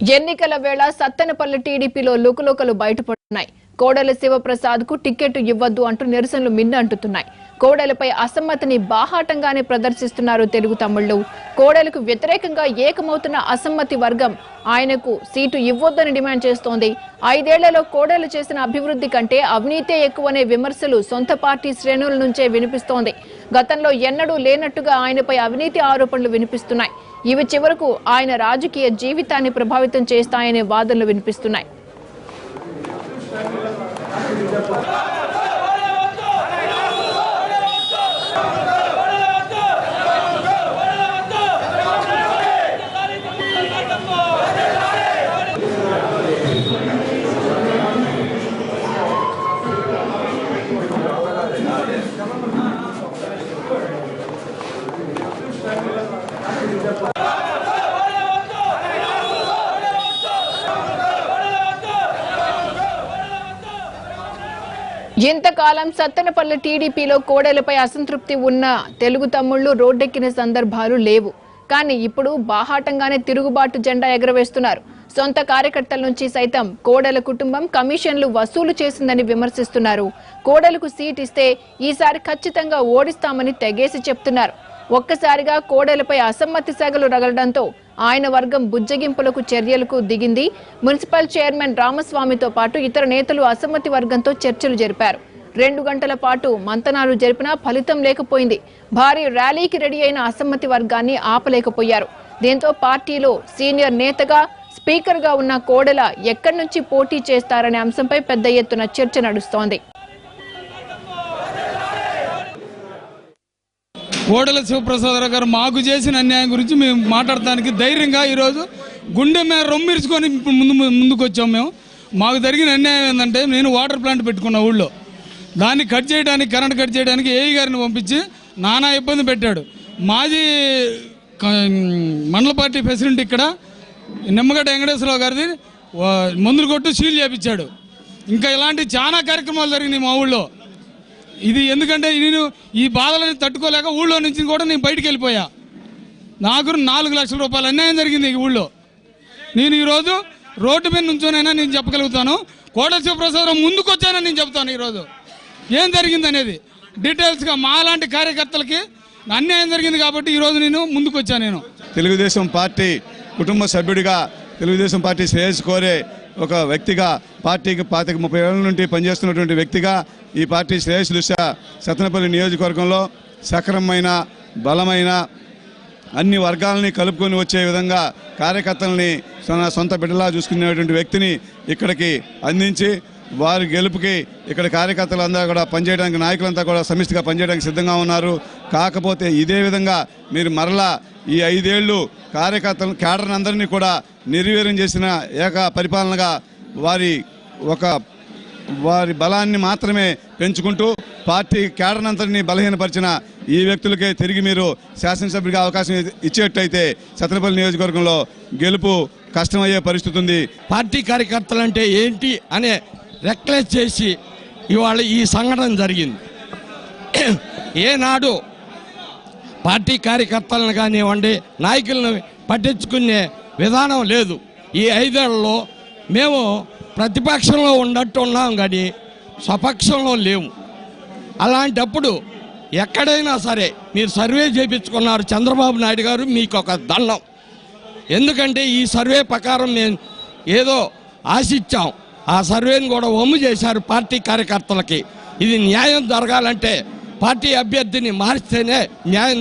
ఎన్నికల వేళ సత్తెనపల్లి టీడీపీలో లుకలుకలు బయటపడుతున్నాయి. కోడెల శివప్రసాద్కు టికెట్ ఇవ్వద్దు అంటూ నిరసనలు మిన్నంటుతున్నాయి కోడెలపై అసమ్మతిని బాహాటంగానే ప్రదర్శిస్తున్నారు తెలుగు తమ్ముళ్ళు కోడెలకు వ్యతిరేకంగా ఏకమవుతున్న అసమ్మతి వర్గం ఆయనకు సీటు ఇవ్వొద్దని డిమాండ్ చేస్తోంది. ఐదేళ్ళలో కోడెలు చేసిన అభివృద్ధి కంటే అవినీతే ఎక్కువనే విమర్శలు సొంత పార్టీ శ్రేణుల నుంచే వినిపిస్తోంది. గతంలో ఎన్నడూ లేనట్టుగా ఆయనపై అవినీతి ఆరోపణలు వినిపిస్తున్నాయి. ఇవి చివరకు ఆయన రాజకీయ జీవితాన్ని ప్రభావితం చేస్తాయనే వాదనలు వినిపిస్తున్నాయి. ఇంతకాలం సత్తెనపల్లి టీడీపీలో కోడలపై అసంతృప్తి ఉన్న తెలుగు తమ్ముళ్ళు రోడ్డెక్కిన సందర్భాలు లేవు. కానీ ఇప్పుడు బాహాటంగానే తిరుగుబాటు జెండా ఎగరవేస్తున్నారు. సొంత కార్యకర్తల నుంచి సైతం కోడల కుటుంబం కమిషన్లు వసూలు చేసిందని విమర్శిస్తున్నారు. కోడలకు సీట్ ఇస్తే ఈసారి ఖచ్చితంగా ఓడిస్తామని తెగేసి చెప్తున్నారు. ఒక్కసారిగా కోడెలపై అసమ్మతి సెగలు రగలడంతో ఆయన వర్గం బుజ్జగింపులకు చర్యలకు దిగింది. మున్సిపల్ చైర్మన్ రామస్వామితో పాటు ఇతర నేతలు అసమ్మతి వర్గంతో చర్చలు జరిపారు. రెండు గంటల పాటు మంతనాలు జరిపినా ఫలితం లేకపోయింది. భారీ ర్యాలీకి రెడీ అయిన అసమ్మతి వర్గాన్ని ఆపలేకపోయారు. దీంతో పార్టీలో సీనియర్ నేతగా స్పీకర్గా ఉన్న కోడెల ఎక్కడి నుంచి పోటీ చేస్తారనే అంశంపై పెద్ద ఎత్తున చర్చ నడుస్తోంది. కోడల శివప్రసాదరావు గారు మాకు చేసిన అన్యాయం గురించి మేము మాట్లాడటానికి ధైర్యంగా ఈరోజు గుండె మీద రొమ్మిరుచుకొని ముందు ముందుకు వచ్చాం మేము. మాకు జరిగిన అన్యాయం ఏంటంటే నేను వాటర్ ప్లాంట్ పెట్టుకున్న ఊళ్ళో. దాన్ని కట్ చేయడానికి కరెంట్ కట్ చేయడానికి ఏఈ గారిని పంపించి నానా ఇబ్బంది పెట్టాడు. మాజీ మండల పార్టీ ప్రెసిడెంట్ ఇక్కడ నిమ్మగడ్డ వెంకటేశ్వరరావు గారిది మందులు కొట్టు సీల్ చేపించాడు. ఇంకా ఇలాంటి చాలా కార్యక్రమాలు జరిగినాయి మా ఊళ్ళో. ఇది ఎందుకంటే నేను ఈ బాధలని తట్టుకోలేక ఊళ్ళో నుంచి కూడా నేను బయటికి వెళ్ళిపోయా. నాకు నాలుగు లక్షల రూపాయలు అన్యాయం జరిగింది ఈ ఊళ్ళో. నేను ఈరోజు రోడ్డు మీద నుంచోనైనా నేను చెప్పగలుగుతాను. కోటల శివప్రసాదరావు ముందుకొచ్చానని నేను చెప్తాను ఈరోజు. ఏం జరిగింది అనేది డీటెయిల్స్గా మాలాంటి కార్యకర్తలకి అన్యాయం జరిగింది కాబట్టి ఈరోజు నేను ముందుకొచ్చాను నేను. తెలుగుదేశం పార్టీ కుటుంబ సభ్యుడిగా తెలుగుదేశం పార్టీ శ్రేయస్ కోరే ఒక వ్యక్తిగా పార్టీకి పాతిక ముప్పై ఏళ్ళ నుండి పనిచేస్తున్నటువంటి వ్యక్తిగా ఈ పార్టీ శ్రేయస్ దృష్ట్యా సత్తెనపల్లి నియోజకవర్గంలో సక్రమమైన బలమైన అన్ని వర్గాలని కలుపుకొని వచ్చే విధంగా కార్యకర్తలని తన సొంత బిడ్డలా చూసుకునేటువంటి వ్యక్తిని ఇక్కడికి అందించి వారి గెలుపుకి ఇక్కడ కార్యకర్తలందరూ కూడా పనిచేయడానికి నాయకులంతా కూడా సమిష్టిగా పనిచేయడానికి సిద్ధంగా ఉన్నారు. కాకపోతే ఇదే విధంగా మీరు మరలా ఈ ఐదేళ్ళు కార్యకర్తలు కేడర్నందరినీ కూడా నిర్వీర్యం చేసిన ఏక పరిపాలనగా వారి ఒక వారి బలాన్ని మాత్రమే పెంచుకుంటూ పార్టీ కేడర్నంతరిని బలహీనపరిచిన ఈ వ్యక్తులకే తిరిగి మీరు శాసనసభ్యుడిగా అవకాశం ఇచ్చేటైతే సత్తెనపల్లి నియోజకవర్గంలో గెలుపు కష్టమయ్యే పరిస్థితి ఉంది పార్టీ కార్యకర్తలు అంటే ఏంటి అనే రెక్లెస్ చేసి ఇవాళ ఈ సంఘటన జరిగింది. ఏనాడు పార్టీ కార్యకర్తలను కానివ్వండి నాయకులను పట్టించుకునే విధానం లేదు. ఈ ఐదేళ్ళలో మేము ప్రతిపక్షంలో ఉన్నట్టు ఉన్నాం కానీ స్వపక్షంలో లేము. అలాంటప్పుడు ఎక్కడైనా సరే మీరు సర్వే చేయించుకున్నారు చంద్రబాబు నాయుడు గారు మీకు ఒక దండం. ఎందుకంటే ఈ సర్వే ప్రకారం మేము ఏదో ఆశించాం. ఆ సర్వేని కూడా వమ్ము చేశారు పార్టీ కార్యకర్తలకి. ఇది న్యాయం జరగాలంటే పార్టీ అభ్యర్థిని మార్చితేనే న్యాయం